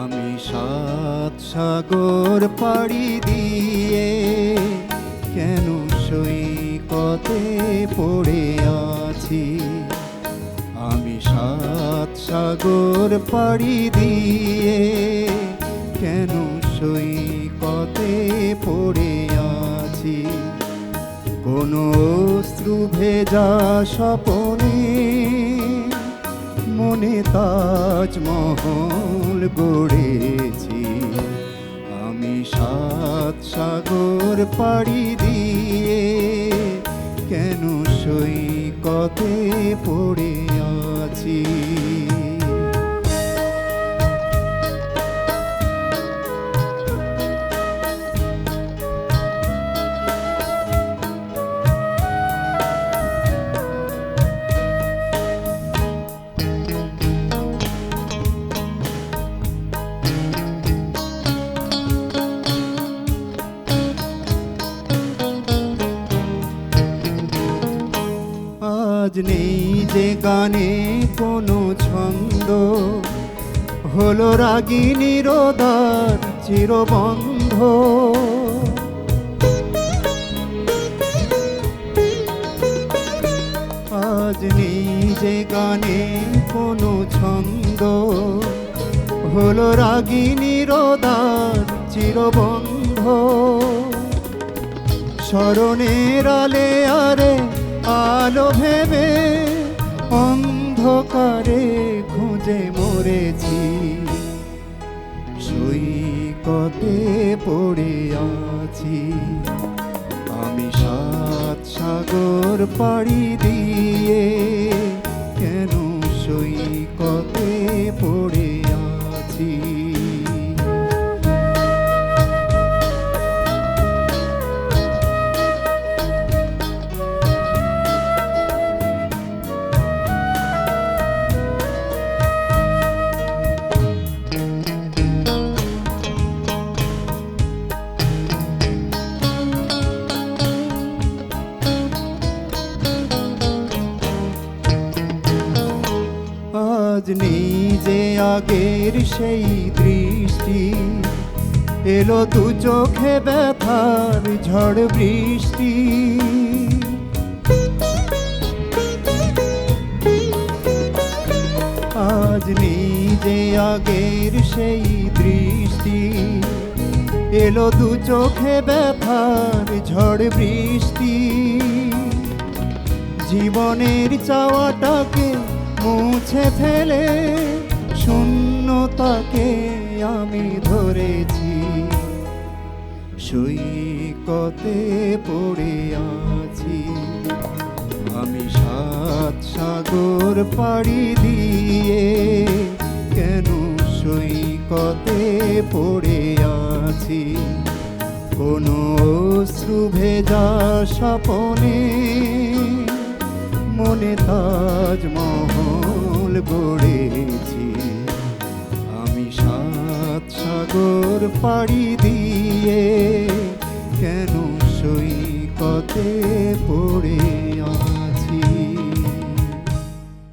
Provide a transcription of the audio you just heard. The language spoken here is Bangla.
আমি সাত সাগর পাড়ি দিয়ে কেন সৈকতে পড়ে আছি? আমি সাত সাগর পাড়ি দিয়ে কেন সৈকতে পড়ে আছি? কোনো অশ্রু ভেজা স্বপনে মনে তাজমহল গড়েছি। আমি সাত সাগর পাড়ি দিয়ে কেন সৈকতে পড়ে আছি? আজ নেই যে গানে কোনো ছন্দ। হলো রাগিনীর দ্বার চিরবন্ধ। আজ নেই যে গানে কোনো ছন্দ। হলো রাগিনীর দ্বার চিরবন্ধ। স্মরণের আলে আরে আলো ভেবে অন্ধকারে খুঁজে মরেছি। সৈকতে পড়ে আছি। আমি সাত সাগর পাড়ি দিয়ে কেন সৈকতে আজ যে আগের সেই দৃষ্টি। এলো দু চোখে ব্যথার ঝড় বৃষ্টি। আজ যে আগের সেই দৃষ্টি। এলো দু চোখে ব্যথার ঝড় বৃষ্টি। জীবনের চাওয়াটাকে মুছে ফেলে শূন্যতাকে আমি ধরেছি। সৈকতে পড়ে আছি। আমি সাত সাগর পাড়ি দিয়ে কেন সৈকতে পড়ে আছি? কোনো অশ্রু ভেজা স্বপনে মনে তাজমহল গড়েছি। আমি সাত সাগর পাড়ি দিয়ে